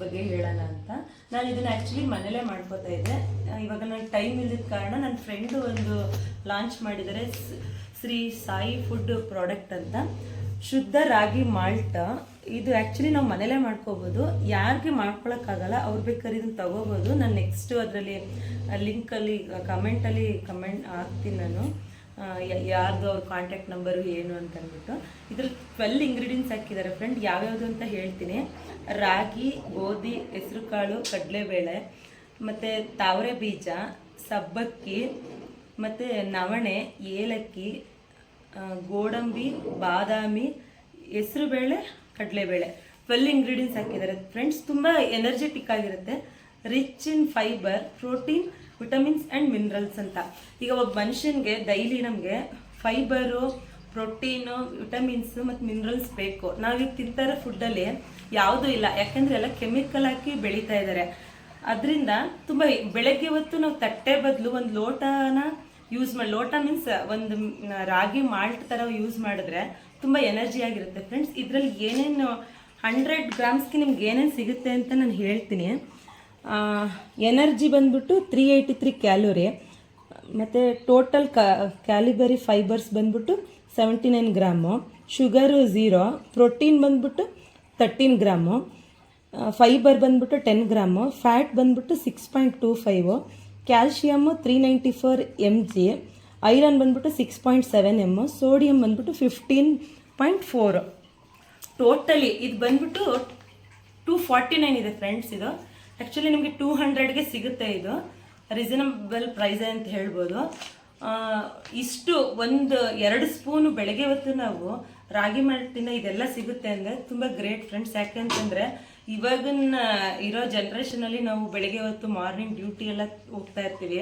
ಬಗ್ಗೆ ಹೇಳೋಣ ಅಂತ. ನಾನು ಇದನ್ನ ಆ್ಯಕ್ಚುಲಿ ಮನೇಲೇ ಮಾಡ್ಕೋತಾ ಇದ್ದೆ. ಇವಾಗ ನನಗೆ ಟೈಮ್ ಇಲ್ಲದ ಕಾರಣ ನನ್ನ ಫ್ರೆಂಡು ಒಂದು ಲಾಂಚ್ ಮಾಡಿದರೆ ಶ್ರೀ ಸಾಯಿ ಫುಡ್ ಪ್ರಾಡಕ್ಟ್ ಅಂತ. ಶುದ್ಧ ರಾಗಿ ಮಾಲ್ಟ್. ಇದು ಆ್ಯಕ್ಚುಲಿ ನಾವು ಮನೇಲೇ ಮಾಡ್ಕೋಬೋದು. ಯಾರಿಗೆ ಮಾಡ್ಕೊಳಕ್ಕಾಗಲ್ಲ, ಅವ್ರು ಬೇಕಾದ್ರೆ ಇದನ್ನು ತಗೋಬೋದು. ನಾನು ನೆಕ್ಸ್ಟು ಅದರಲ್ಲಿ ಲಿಂಕಲ್ಲಿ ಕಮೆಂಟಲ್ಲಿ ಕಮೆಂಟ್ ಹಾಕ್ತೀನಿ ನಾನು. ಯಾರ್ದು ಅವ್ರ ಕಾಂಟ್ಯಾಕ್ಟ್ ನಂಬರು ಏನು ಅಂತ ಅಂದ್ಬಿಟ್ಟು ಇದ್ರಲ್ಲಿ ಟ್ವೆಲ್ ಇಂಗ್ರೀಡಿಯೆಂಟ್ಸ್ ಹಾಕಿದ್ದಾರೆ ಫ್ರೆಂಡ್ ಯಾವ್ಯಾವುದು ಅಂತ ಹೇಳ್ತೀನಿ. ರಾಗಿ, ಗೋಧಿ, ಹೆಸರುಕಾಳು, ಕಡಲೆಬೇಳೆ, ಮತ್ತು ತಾವರೆ ಬೀಜ, ಸಬ್ಬಕ್ಕಿ, ಮತ್ತು ನವಣೆ, ಏಲಕ್ಕಿ ಗೋಡಂಬಿ, ಬಾದಾಮಿ, ಹೆಸರುಬೇಳೆ, ಕಡಲೆಬೇಳೆ. ಟ್ವೆಲ್ ಇಂಗ್ರೀಡಿಯೆಂಟ್ಸ್ ಹಾಕಿದ್ದಾರೆ. ಫ್ರೆಂಡ್ಸ್ ತುಂಬ ಎನರ್ಜೆಟಿಕ್ ಆಗಿರುತ್ತೆ. Rich in fiber protein vitamins and minerals ಅಂತ. ಈಗ ಒಬ್ಬ ಮನುಷ್ಯನಿಗೆ ಡೈಲಿ ನಮಗೆ ಫೈಬರು ಪ್ರೋಟೀನು, ವಿಟಮಿನ್ಸ್ ಮತ್ತು ಮಿನರಲ್ಸ್ ಬೇಕು. ನಾವೀಗ ತಿಂತಾರೋ ಫುಡ್ಡಲ್ಲಿ ಯಾವುದೂ ಇಲ್ಲ. ಯಾಕೆಂದರೆ ಎಲ್ಲ ಕೆಮಿಕಲ್ ಹಾಕಿ ಬೆಳೀತಾ ಇದ್ದಾರೆ ಅದರಿಂದ ತುಂಬ ಬೆಳಗ್ಗೆ ಹೊತ್ತು ನಾವು ತಟ್ಟೆ ಬದಲು ಒಂದು ಲೋಟನ ಯೂಸ್ ಮಾಡಿ, ಲೋಟ ಮೀನ್ಸ್ ಒಂದು ರಾಗಿ ಮಾಲ್ಟ್ ಥರ ಯೂಸ್ ಮಾಡಿದ್ರೆ ತುಂಬ ಎನರ್ಜಿ ಆಗಿರುತ್ತೆ. ಫ್ರೆಂಡ್ಸ್, ಇದರಲ್ಲಿ ಏನೇನು ಹಂಡ್ರೆಡ್ ಗ್ರಾಮ್ಸ್ಗೆ ನಿಮ್ಗೆ ಏನೇನು ಸಿಗುತ್ತೆ ಅಂತ ನಾನು ಹೇಳ್ತೀನಿ. ಎನರ್ಜಿ ಬಂದ್ಬಿಟ್ಟು ತ್ರೀ ಏಯ್ಟಿ ತ್ರೀ ಕ್ಯಾಲೋರಿ ಮತ್ತು ಟೋಟಲ್ ಕ್ಯಾಲಿಬರಿ ಫೈಬರ್ಸ್ ಬಂದ್ಬಿಟ್ಟು seventy nine gram. Sugar zero. Protein ಬಂದ್ಬಿಟ್ಟು ತರ್ಟೀನ್ ಗ್ರಾಮು. ಫೈಬರ್ ಬಂದ್ಬಿಟ್ಟು ಟೆನ್ ಗ್ರಾಮು. ಫ್ಯಾಟ್ ಬಂದ್ಬಿಟ್ಟು six point two five. Calcium three ninety four M G iron ಬಂದ್ಬಿಟ್ಟು six point seven M sodium ಬಂದ್ಬಿಟ್ಟು fifteen point four. Totally ಇದು ಬಂದ್ಬಿಟ್ಟು two forty nine ಇದೆ friends ಇದು. Actually ನಿಮಗೆ two ಹಂಡ್ರೆಡ್ಗೆ ಸಿಗುತ್ತೆ ಇದು. ರೀಸನಬಲ್ ಪ್ರೈಸ್ ಅಂತ ಹೇಳ್ಬೋದು. ಇಷ್ಟು ಒಂದು ಎರಡು ಸ್ಪೂನು ಬೆಳಗ್ಗೆ ಹೊತ್ತು ನಾವು ರಾಗಿ ಮಾಲ್ಟಿನ ಇದೆಲ್ಲ ಸಿಗುತ್ತೆ ಅಂದರೆ ತುಂಬ ಗ್ರೇಟ್ ಫ್ರೆಂಡ್ಸ್ ಯಾಕೆಂತಂದರೆ ಇವಾಗಿನ ಇರೋ ಜನ್ರೇಷನಲ್ಲಿ ನಾವು ಬೆಳಗ್ಗೆ ಹೊತ್ತು ಮಾರ್ನಿಂಗ್ ಡ್ಯೂಟಿ ಎಲ್ಲ ಹೋಗ್ತಾ ಇರ್ತೀವಿ.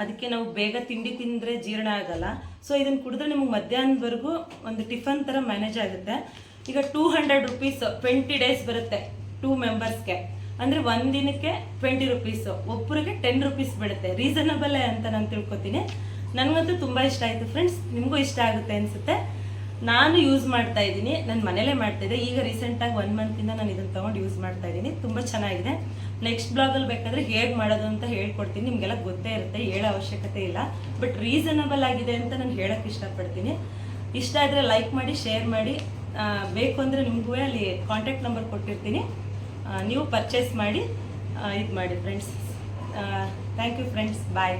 ಅದಕ್ಕೆ ನಾವು ಬೇಗ ತಿಂಡಿ ತಿಂದರೆ ಜೀರ್ಣ ಆಗಲ್ಲ. ಸೊ ಇದನ್ನು ಕುಡಿದ್ರೆ ನಿಮಗೆ ಮಧ್ಯಾಹ್ನದವರೆಗೂ ಒಂದು ಟಿಫನ್ ಥರ ಮ್ಯಾನೇಜ್ ಆಗುತ್ತೆ. ಈಗ two hundred rupees twenty days ಬರುತ್ತೆ ಟೂ ಮೆಂಬರ್ಸ್ಗೆ ಅಂದರೆ ಒಂದು ದಿನಕ್ಕೆ ಟ್ವೆಂಟಿ ರುಪೀಸು ಒಬ್ಬರಿಗೆ ಟೆನ್ ರುಪೀಸ್ ಬೀಳುತ್ತೆ ರೀಸನಬಲ್ ಅಂತ ನಾನು ತಿಳ್ಕೊತೀನಿ. ನನಗಂತೂ ತುಂಬ ಇಷ್ಟ ಆಯಿತು ಫ್ರೆಂಡ್ಸ್ ನಿಮಗೂ ಇಷ್ಟ ಆಗುತ್ತೆ ಅನಿಸುತ್ತೆ. ನಾನು ಯೂಸ್ ಮಾಡ್ತಾ ಇದ್ದೀನಿ. ನಾನು ಮನೇಲೇ ಮಾಡ್ತಾಯಿದ್ದೆ ಈಗ ರೀಸೆಂಟಾಗಿ ಒನ್ ಮಂತಿಂದ ನಾನು ಇದನ್ನು ತೊಗೊಂಡು ಯೂಸ್ ಮಾಡ್ತಾ ಇದ್ದೀನಿ. ತುಂಬ ಚೆನ್ನಾಗಿದೆ. ನೆಕ್ಸ್ಟ್ ಬ್ಲಾಗಲ್ಲಿ ಬೇಕಾದರೆ ಹೇಗೆ ಮಾಡೋದು ಅಂತ ಹೇಳ್ಕೊಡ್ತೀನಿ. ನಿಮಗೆಲ್ಲ ಗೊತ್ತೇ ಇರುತ್ತೆ. ಹೇಳೋ ಅವಶ್ಯಕತೆ ಇಲ್ಲ. ಬಟ್ ರೀಸನಬಲ್ ಆಗಿದೆ ಅಂತ ನಾನು ಹೇಳೋಕ್ಕೆ ಇಷ್ಟಪಡ್ತೀನಿ. ಇಷ್ಟ ಆದರೆ ಲೈಕ್ ಮಾಡಿ ಶೇರ್ ಮಾಡಿ. ಬೇಕು ಅಂದರೆ ನಿಮಗೂ ಅಲ್ಲಿ ಕಾಂಟ್ಯಾಕ್ಟ್ ನಂಬರ್ ಕೊಟ್ಟಿರ್ತೀನಿ. ನೀವು ಪರ್ಚೇಸ್ ಮಾಡಿ ಇದು ಮಾಡಿ friends thank you friends bye